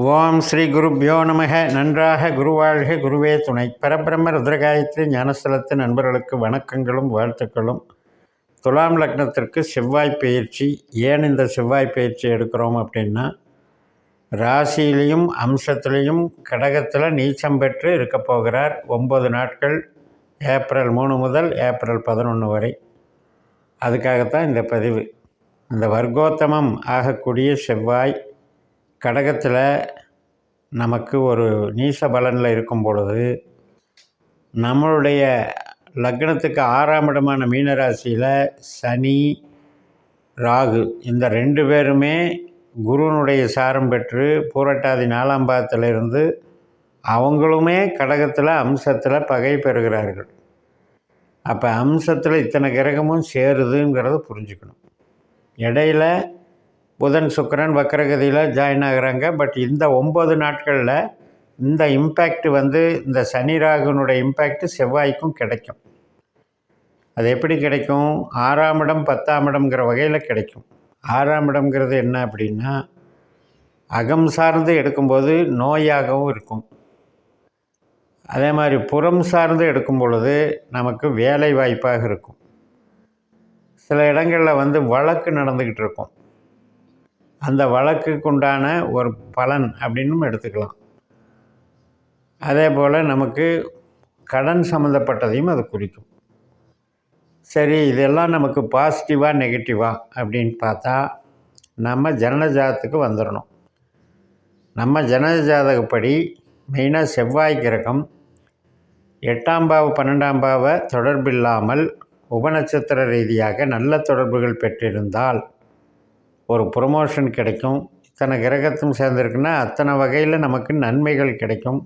ஓம் ஸ்ரீ குருப்யோ நமக. நன்றாக குருவாழ்க. குருவே துணை. பரபிரம்ம ருத்ரகாயத்ரி ஞானஸ்தலத்து நண்பர்களுக்கு வணக்கங்களும் வாழ்த்துக்களும். துலாம் லக்னத்திற்கு செவ்வாய் பயிற்சி. ஏன் இந்த செவ்வாய் பயிற்சி எடுக்கிறோம் அப்படின்னா ராசியிலையும் அம்சத்துலேயும் கடகத்தில் நீச்சம் பெற்று இருக்க போகிறார். ஒம்பது நாட்கள் ஏப்ரல் மூணு முதல் ஏப்ரல் பதினொன்று வரை. அதுக்காகத்தான் இந்த பதிவு. இந்த வர்க்கோத்தமம் ஆகக்கூடிய செவ்வாய் கடகத்தில் நமக்கு ஒரு நீச பலனில் இருக்கும் பொழுது நம்மளுடைய லக்னத்துக்கு ஆறாம் இடமான மீனராசியில் சனி ராகு இந்த ரெண்டு பேருமே குருவனுடைய சாரம் பெற்று பூரட்டாதி நாலாம் பாதத்திலிருந்து அவங்களுமே கடகத்தில் அம்சத்தில் பகை பெறுகிறார்கள். அப்போ அம்சத்தில் இத்தனை கிரகமும் சேருதுங்கிறத புரிஞ்சுக்கணும். இடையில புதன் சுக்கரன் வக்கரகதியில் ஜாயின் ஆகிறாங்க. பட் இந்த ஒம்பது நாட்களில் இந்த இம்பேக்ட் வந்து இந்த சனி ராகுனுடைய இம்பேக்ட் செவ்வாய்க்கும் கிடைக்கும். அது எப்படி கிடைக்கும்? ஆறாம் இடம் பத்தாம் இடம்ங்கிற வகையில் கிடைக்கும். ஆறாம் இடம்ங்கிறது என்ன அப்படின்னா அகம் சார்ந்து எடுக்கும்போது நோயாகவும் இருக்கும். அதே மாதிரி புறம் சார்ந்து எடுக்கும் பொழுது நமக்கு வேலை வாய்ப்பாக இருக்கும். சில இடங்களில் வந்து வழக்கு நடந்துக்கிட்டு இருக்கும். அந்த வழக்குக்கு உண்டான ஒரு பலன் அப்படின்னும் எடுத்துக்கலாம். அதே போல் நமக்கு கடன் சம்மந்தப்பட்டதையும் அது குறிக்கும். சரி இதெல்லாம் நமக்கு பாசிட்டிவாக நெகட்டிவா அப்படின்னு பார்த்தா நம்ம ஜனனஜாதத்துக்கு வந்துடணும் நம்ம ஜனஜாதகப்படி மெயினாக செவ்வாய் கிரகம் எட்டாம் பாவ பன்னெண்டாம் பாவ தொடர்பில்லாமல் உபநட்சத்திர ரீதியாக நல்ல தொடர்புகள் பெற்றிருந்தால் ஒரு ப்ரொமோஷன் கிடைக்கும். இத்தனை கிரகத்தும் சேர்ந்துருக்குன்னா அத்தனை வகையில் நமக்கு நன்மைகள் கிடைக்கும்.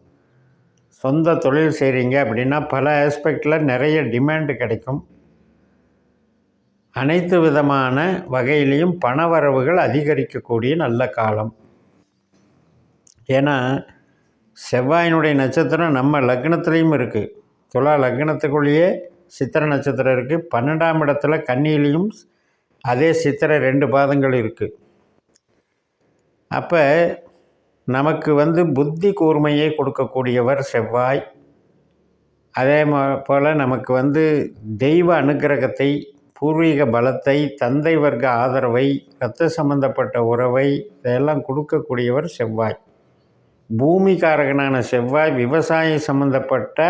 சொந்த தொழில் செய்கிறீங்க அப்படின்னா பல ஆஸ்பெக்டில் நிறைய டிமாண்டு கிடைக்கும். அனைத்து விதமான வகையிலையும் பணவரவுகள் அதிகரிக்கக்கூடிய நல்ல காலம். ஏன்னா செவ்வாயினுடைய நட்சத்திரம் நம்ம லக்னத்துலேயும் இருக்குது துலா லக்னத்துக்குள்ளேயே சித்திர நட்சத்திரம் இருக்குது பன்னெண்டாம் இடத்துல கன்னியிலையும் அதே சித்திரை ரெண்டு பாதங்கள் இருக்குது அப்போ நமக்கு வந்து புத்தி கூர்மையை கொடுக்கக்கூடியவர் செவ்வாய். அதே போல் நமக்கு வந்து தெய்வ அனுகிரகத்தை பூர்வீக பலத்தை தந்தை வர்க்க ஆதரவை இரத்த சம்பந்தப்பட்ட உறவை இதெல்லாம் கொடுக்கக்கூடியவர் செவ்வாய். பூமிகாரகனான செவ்வாய் விவசாயம் சம்பந்தப்பட்ட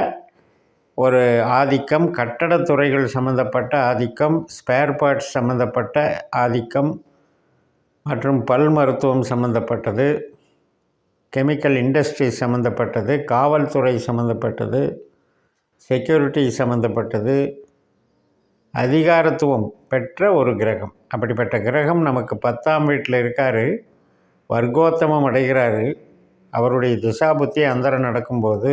ஒரு ஆதிக்கம் கட்டடத்துறைகள் சம்மந்தப்பட்ட ஆதிக்கம் ஸ்பேர் பார்ட்ஸ் சம்மந்தப்பட்ட ஆதிக்கம் மற்றும் பல் மருத்துவம் சம்மந்தப்பட்டது கெமிக்கல் இண்டஸ்ட்ரி சம்மந்தப்பட்டது காவல்துறை சம்மந்தப்பட்டது செக்யூரிட்டி சம்மந்தப்பட்டது அதிகாரத்துவம் பெற்ற ஒரு கிரகம். அப்படிப்பட்ட கிரகம் நமக்கு பத்தாம் வீட்டில் இருக்கார். வர்க்கோத்தமம் அடைகிறாரு. அவருடைய திசாபுத்தி அந்தரம் நடக்கும்போது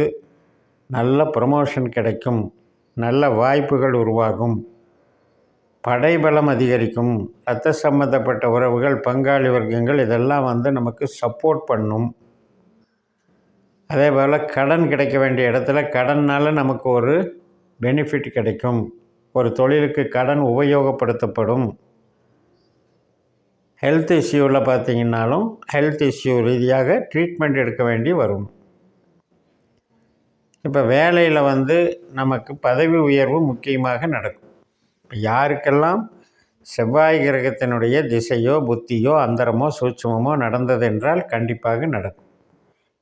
நல்ல ப்ரமோஷன் கிடைக்கும். நல்ல வாய்ப்புகள் உருவாகும். படைபலம் அதிகரிக்கும். ரத்த சம்பந்தப்பட்ட உறவுகள் பங்காளி வர்க்கங்கள் இதெல்லாம் வந்து நமக்கு சப்போர்ட் பண்ணும். அதே போல் கடன் கிடைக்க வேண்டிய இடத்துல கடன்னால் நமக்கு ஒரு பெனிஃபிட் கிடைக்கும். ஒரு தொழிலுக்கு கடன் உபயோகப்படுத்தப்படும். ஹெல்த் இஷ்யூவில் பார்த்தீங்கன்னாலும் ஹெல்த் இஷ்யூ ரீதியாக ட்ரீட்மெண்ட் எடுக்க வேண்டி வரும். இப்போ வேலையில் வந்து நமக்கு பதவி உயர்வு முக்கியமாக நடக்கும். இப்போ யாருக்கெல்லாம் செவ்வாய் கிரகத்தினுடைய திசையோ புத்தியோ அந்தரமோ சூட்சமோ நடந்தது என்றால் கண்டிப்பாக நடக்கும்.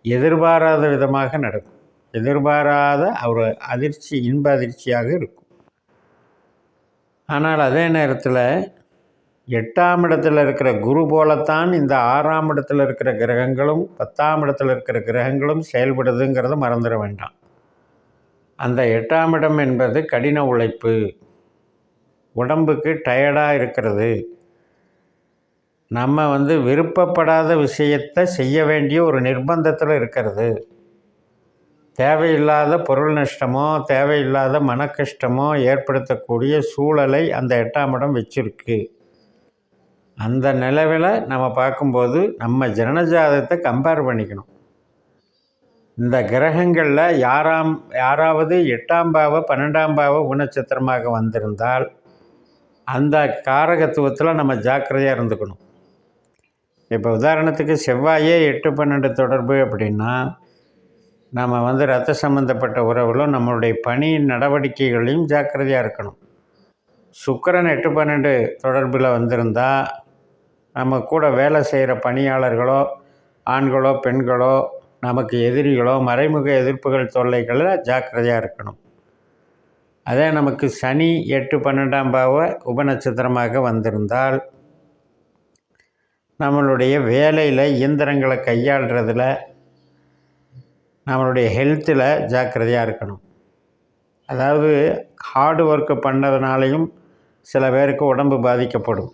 எதிர்பாராத விதமாக நடக்கும். எதிர்பாராத ஒரு அதிர்ச்சி இன்ப அதிர்ச்சியாக இருக்கும். ஆனால் அதே நேரத்தில் எட்டாம் இடத்தில் இருக்கிற குரு போலத்தான் இந்த ஆறாம் இடத்தில் இருக்கிற கிரகங்களும் பத்தாம் இடத்தில் இருக்கிற கிரகங்களும் செயல்படுதுங்கிறத மறந்துட வேண்டாம். அந்த எட்டாம் இடம் என்பது கடின உழைப்பு. உடம்புக்கு டயர்டாக இருக்கிறது. நம்ம வந்து விருப்பப்படாத விஷயத்தை செய்ய வேண்டிய ஒரு நிர்பந்தத்தில் இருக்கிறது. தேவையில்லாத பொருள் நஷ்டமோ தேவையில்லாத மன கஷ்டமோ ஏற்படுத்தக்கூடிய சூழலை அந்த எட்டாம் இடம் வச்சுருக்கு. அந்த நிலவில் நம்ம பார்க்கும்போது நம்ம ஜனனஜாதத்தை கம்பேர் பண்ணிக்கணும். இந்த கிரகங்களில் யாராம் யாராவது எட்டாம் பாவ பன்னெண்டாம் பாவ குணச்சத்திரமாக வந்திருந்தால் அந்த காரகத்துவத்தில் நம்ம ஜாக்கிரதையாக இருந்துக்கணும். இப்போ உதாரணத்துக்கு செவ்வாயே எட்டு பன்னெண்டு தொடர்பு அப்படின்னா நம்ம வந்து ரத்த சம்மந்தப்பட்ட உறவுகளும் நம்மளுடைய பணி நடவடிக்கைகளையும் ஜாக்கிரதையாக இருக்கணும். சுக்கரன் எட்டு பன்னெண்டு தொடர்பில் வந்திருந்தால் நம்ம கூட வேலை செய்கிற பணியாளர்களோ ஆண்களோ பெண்களோ நமக்கு எதிரிகளோ மறைமுக எதிர்ப்புகள் தொல்லைகளில் ஜாக்கிரதையாக இருக்கணும். அதே நமக்கு சனி எட்டு பன்னெண்டாம் பாவ உபநட்சத்திரமாக வந்திருந்தால் நம்மளுடைய வேலையில் இயந்திரங்களை கையாளுறதுல நம்மளுடைய ஹெல்த்தில் ஜாக்கிரதையாக இருக்கணும். அதாவது ஹார்டு ஒர்க்கு பண்ணதுனாலையும் சில பேருக்கு உடம்பு பாதிக்கப்படும்.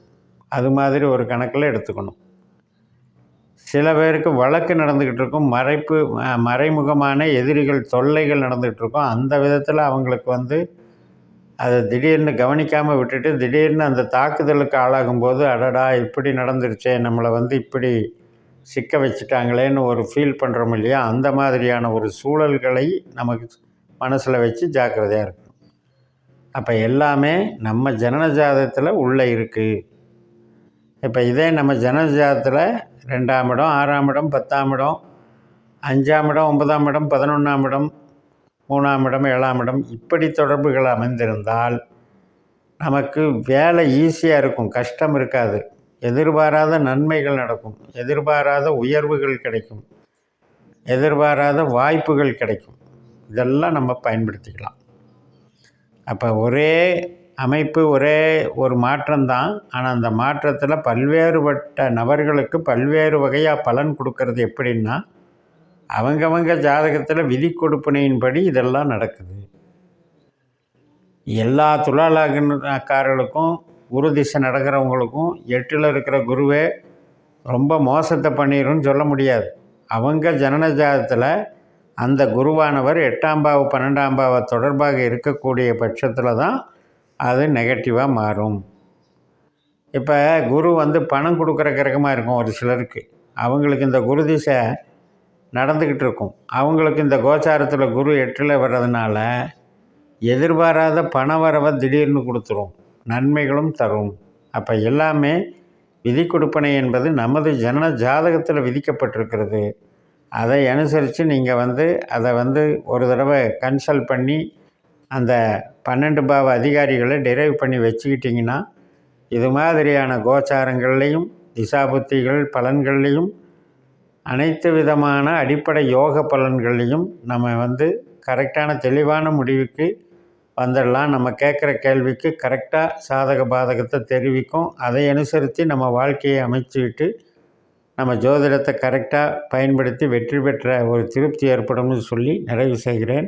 அது மாதிரி ஒரு கணக்கில் எடுத்துக்கணும். சில பேருக்கு வழக்கு நடந்துக்கிட்டு இருக்கும். மறைப்பு மறைமுகமான எதிரிகள் தொல்லைகள் நடந்துக்கிட்டு இருக்கும். அந்த விதத்தில் அவங்களுக்கு வந்து அதை திடீர்னு கவனிக்காமல் விட்டுட்டு திடீர்னு அந்த தாக்குதலுக்கு ஆளாகும்போது அடடா இப்படி நடந்துருச்சே நம்மளை வந்து இப்படி சிக்க வச்சுட்டாங்களேன்னு ஒரு ஃபீல் பண்ணுறோம் இல்லையா? அந்த மாதிரியான ஒரு சூழல்களை நமக்கு மனசில் வச்சு ஜாக்கிரதையாக இருக்கணும். அப்போ எல்லாமே நம்ம ஜனன ஜாதகத்தில் உள்ளே இருக்குது இப்போ இதே நம்ம ஜனஜாதத்தில் ரெண்டாம் இடம் ஆறாம் இடம் பத்தாம் இடம் அஞ்சாம் இடம் ஒன்பதாம் இடம் பதினொன்றாம் இடம் மூணாம் இடம் ஏழாம் இடம் இப்படி தொடர்புகள் அமைந்திருந்தால் நமக்கு வேலை ஈஸியாக இருக்கும் கஷ்டம் இருக்காது. எதிர்பாராத நன்மைகள் நடக்கும் எதிர்பாராத உயர்வுகள் கிடைக்கும் எதிர்பாராத வாய்ப்புகள் கிடைக்கும். இதெல்லாம் நம்ம பயன்படுத்திக்கலாம். அப்போ ஒரே அமைப்பு ஒரே ஒரு மாற்றம்தான். ஆனால் அந்த மாற்றத்தில் பல்வேறுபட்ட நபர்களுக்கு பல்வேறு வகையாக பலன் கொடுக்கறது எப்படின்னா அவங்கவங்க ஜாதகத்தில் விதி கொடுப்பினையின்படி இதெல்லாம் நடக்குது. எல்லா துலாலகக்காரர்களுக்கும் குரு திசை நடக்கிறவங்களுக்கும் எட்டில் இருக்கிற குருவே ரொம்ப மோசத்தை பண்ணிடும்னு சொல்ல முடியாது. அவங்க ஜனன ஜாதத்தில் அந்த குருவானவர் எட்டாம் பாவ பன்னெண்டாம் பாவ தொடர்பாக இருக்கக்கூடிய பட்சத்தில் தான் அது நெகட்டிவாக மாறும். இப்போ குரு வந்து பணம் கொடுக்குற கிரகமாக இருக்கும் ஒரு சிலருக்கு. அவங்களுக்கு இந்த குரு திசை நடந்துக்கிட்டு இருக்கும். அவங்களுக்கு இந்த கோச்சாரத்தில் குரு எட்டில் வர்றதுனால எதிர்பாராத பண வரவை திடீர்னு கொடுத்துரும். நன்மைகளும் தரும். அப்போ எல்லாமே விதி கொடுப்பனை என்பது நமது ஜனன ஜாதகத்தில் விதிக்கப்பட்டிருக்கிறது. அதை அனுசரித்து நீங்கள் வந்து அதை வந்து ஒரு தடவை கன்சல்ட் பண்ணி அந்த பன்னெண்டு பாவ அதிகாரிகளை டிரைவ் பண்ணி வச்சுக்கிட்டிங்கன்னா இது மாதிரியான கோச்சாரங்கள்லேயும் திசாபுத்திகள் பலன்கள்லேயும் அனைத்து விதமான அடிப்படை யோக பலன்கள்லையும் நம்ம வந்து கரெக்டான தெளிவான முடிவுக்கு வந்துடலாம். நம்ம கேட்குற கேள்விக்கு கரெக்டாக சாதக பாதகத்தை தெரிவிக்கும். அதை அனுசரித்து நம்ம வாழ்க்கையை அமைச்சுக்கிட்டு நம்ம ஜோதிடத்தை கரெக்டாக பயன்படுத்தி வெற்றி பெற்ற ஒரு திருப்தி ஏற்படும்னு சொல்லி நிறைவு செய்கிறேன்.